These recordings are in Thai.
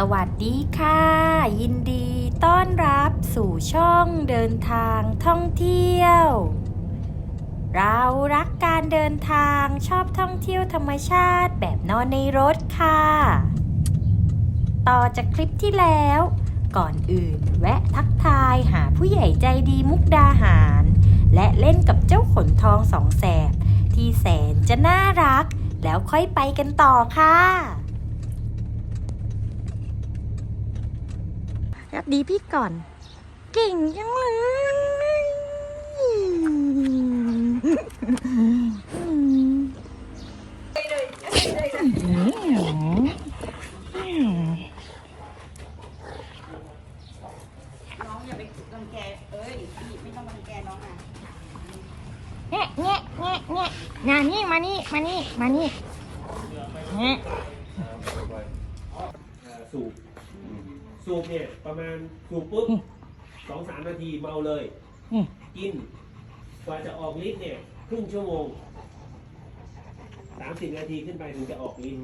สวัสดีค่ะ ยินดีต้อนรับสู่ช่องเดินทางท่องเที่ยว เรารักการเดินทางชอบท่องเที่ยวธรรมชาติแบบนอนในรถค่ะ ต่อจากคลิปที่แล้ว ก่อนอื่นแวะทักทายหาผู้ใหญ่ใจดีมุกดาหาร และเล่นกับเจ้าขนทองสองแสบ ที่แสนจะน่ารัก แล้วค่อยไปกันต่อค่ะ รับดีพี่ก่อน เก่งจังเลยน้องอย่าไปรังแกเอ้ยพี่ไม่ต้องรังแกน้องอะแงะแงะแงะแงะนานี่มานี่มานี่มานี่แงะเอ่อสูบ สูบเนี่ยประมาณสูบปุ๊บสองสามนาทีเมาเลยอืม กินกว่าจะออกฤทธิ์เนี่ยครึ่งชั่วโมงสามสิบนาทีขึ้นไปถึงจะออกฤทธิ์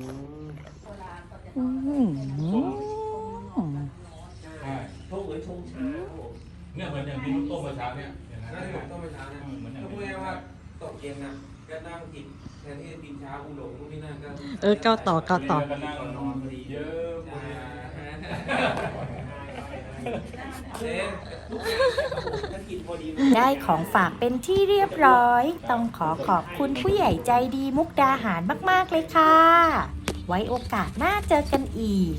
อืมใช่ชงเหมือนชงชาครับผมเนี่ยเหมือนอย่างที่นุ่ต้มเมื่อเช้าเนี่ยอย่างนั้นนั่นคือต้มเมื่อเช้านะเหมือนอย่างถ้าพูดนี้ง่ายๆว่า ตกเย็นนะก็นั่งกินแทนที่จะกินเช้าอุหลงพวกนี้นั่นก็เออเก้าต่อเก้าต่อ ก็นั่งนอนพอดีเยอะอ่าเอ๊ะถ้ากินพอดี ได้ของฝากเป็นที่เรียบร้อย ต้องขอขอบคุณผู้ใหญ่ใจดีมุกดาหารมาก ๆ เลยค่ะ ไว้โอกาสหน้าเจอกันอีก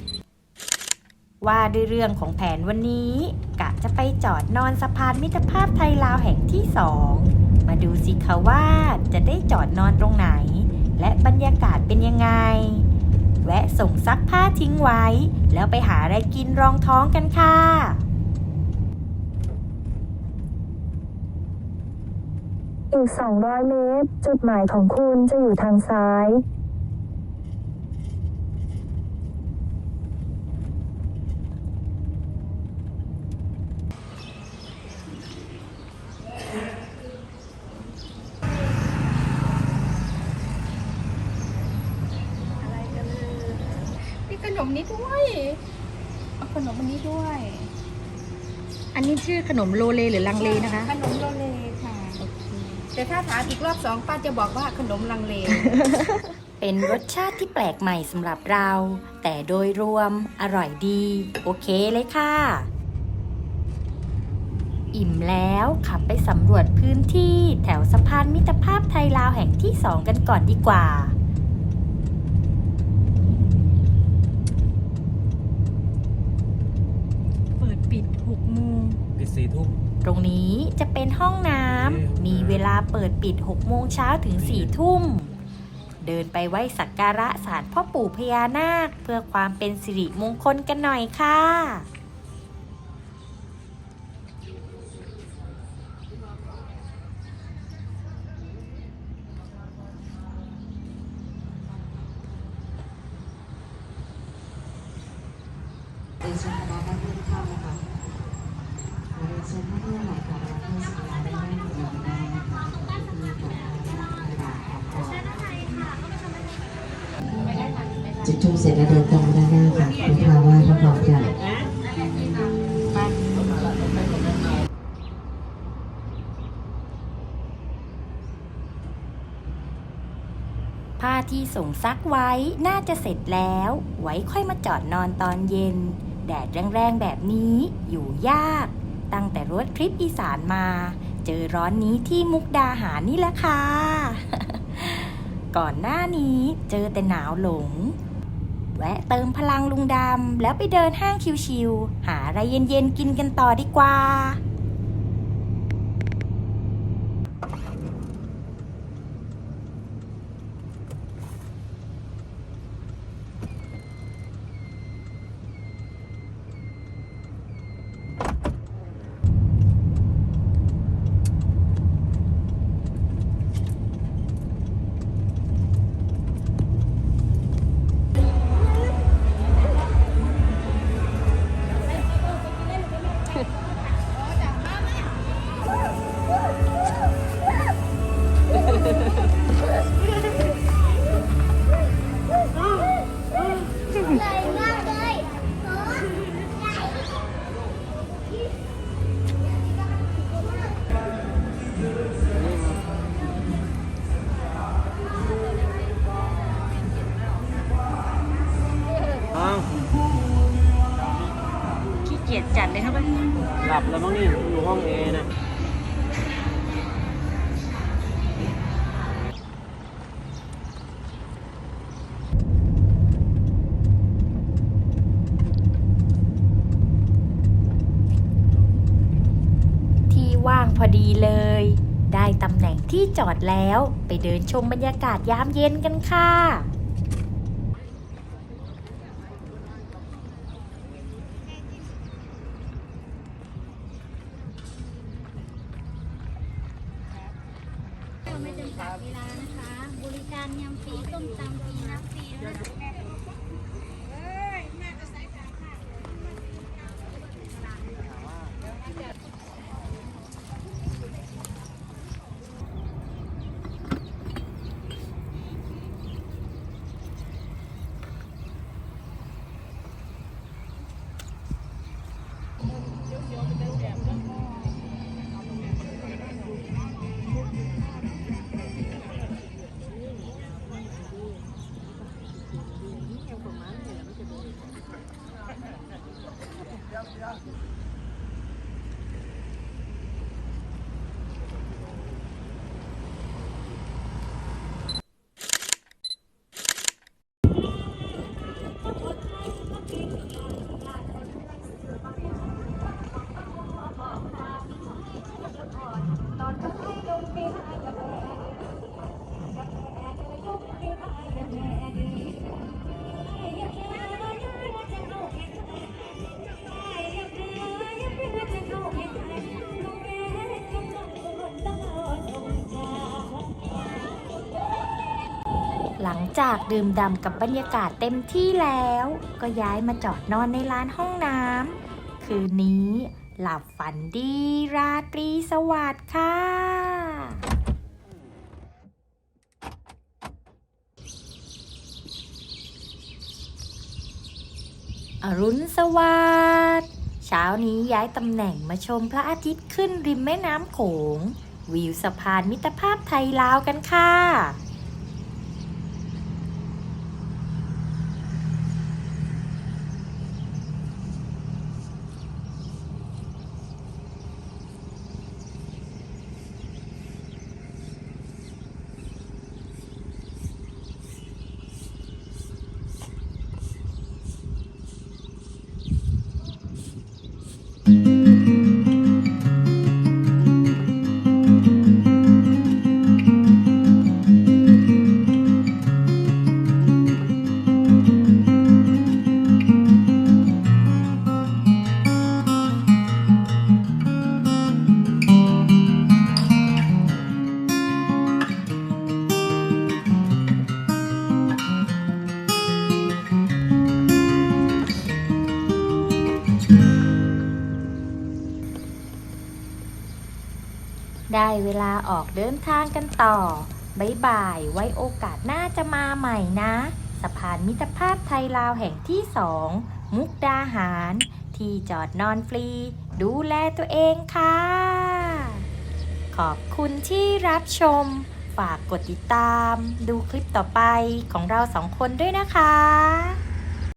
ว่าด้วยเรื่องของแผนวันนี้ กะจะไปจอดนอนสะพานมิตรภาพไทยลาวแห่งที่สอง มาดูสิคะว่าจะได้จอดนอนตรงไหน และบรรยากาศเป็นยังไง แวะส่งซักผ้าทิ้งไว้ แล้วไปหาอะไรกินรองท้องกันค่ะอีก 200 เมตร จุดหมายของคุณจะอยู่ทางซ้าย พี่ขนมนี้ด้วยเอา ขนมอันนี้ด้วย อันนี้ชื่อขนมโลเลหรือลังเลนะคะ ขนมโรเลค่ะ แต่ถ้าถามอีกรอบสองป้าจะบอกว่าขนมลังเล เป็นรสชาติที่แปลกใหม่สำหรับเรา แต่โดยรวมอร่อยดี โอเคเลยค่ะ อิ่มแล้วขับไปสำรวจพื้นที่แถวสะพานมิตรภาพไทยลาวแห่งที่สองกันก่อนดีกว่า เปิดปิด6โมง ปิด สี่ทุ่ม ตรงนี้จะเป็นห้องน้ำ มีเวลาเปิดปิด 6 โมงเช้าถึง 4 ทุ่ม เดินไปไหว้สักการะศาลพ่อปู่พญานาค เพื่อความเป็นสิริมงคลกันหน่อยค่ะเชิญนักเรียนหมายความว่าเพื่อสัญญาได้นั่งอยู่ในะคะมีผลงานกระดาษของเราจุดทูบเสร็จแล้วเดินตรงด้านหน้าค่ะคุณภาวะพร้อมๆกันผ้าที่ส่งซักไว้น่าจะเสร็จแล้ว ไว้ค่อยมาจอดนอนตอนเย็น แดดแรงๆแบบนี้อยู่ยาก ตั้งแต่รถทริปอีสานมา เจอร้อนนี้ที่มุกดาหารนี่แหละค่ะ ก่อนหน้านี้เจอแต่หนาวหลง แวะเติมพลังลุงดำแล้วไปเดินห้างชิวๆหาอะไรเย็นๆกินกันต่อดีกว่า เอาขี้เกียจจัดเลยครับหลับแล้วมั้งนี่อยู่ห้องเอนะ ดีเลย ได้ตำแหน่งที่จอดแล้วไปเดินชมบรรยากาศยามเย็นกันค่ะไม่จำกัดเวลานะคะ บริการยำฟรีต้มตำฟรีน้ำฟรีด้วยนะ Yeah. จากดื่มด่ำกับบรรยากาศเต็มที่แล้ว ก็ย้ายมาจอดนอนในร้านห้องน้ำคืนนี้หลับฝันดีราตรีสวัสดิ์ค่ะอรุณสวัสดิ์เช้านี้ย้ายตำแหน่งมาชมพระอาทิตย์ขึ้นริมแม่น้ำโขง วิวสะพานมิตรภาพไทยลาวกันค่ะ ได้เวลาออกเดินทางกันต่อ บ๊ายบาย ไว้โอกาสหน้าจะมาใหม่นะ สะพานมิตรภาพไทยลาวแห่งที่สอง มุกดาหาร ที่จอดนอนฟรี ดูแลตัวเองค่ะ ขอบคุณที่รับชม ฝากกดติดตาม ดูคลิปต่อไปของเราสองคนด้วยนะคะ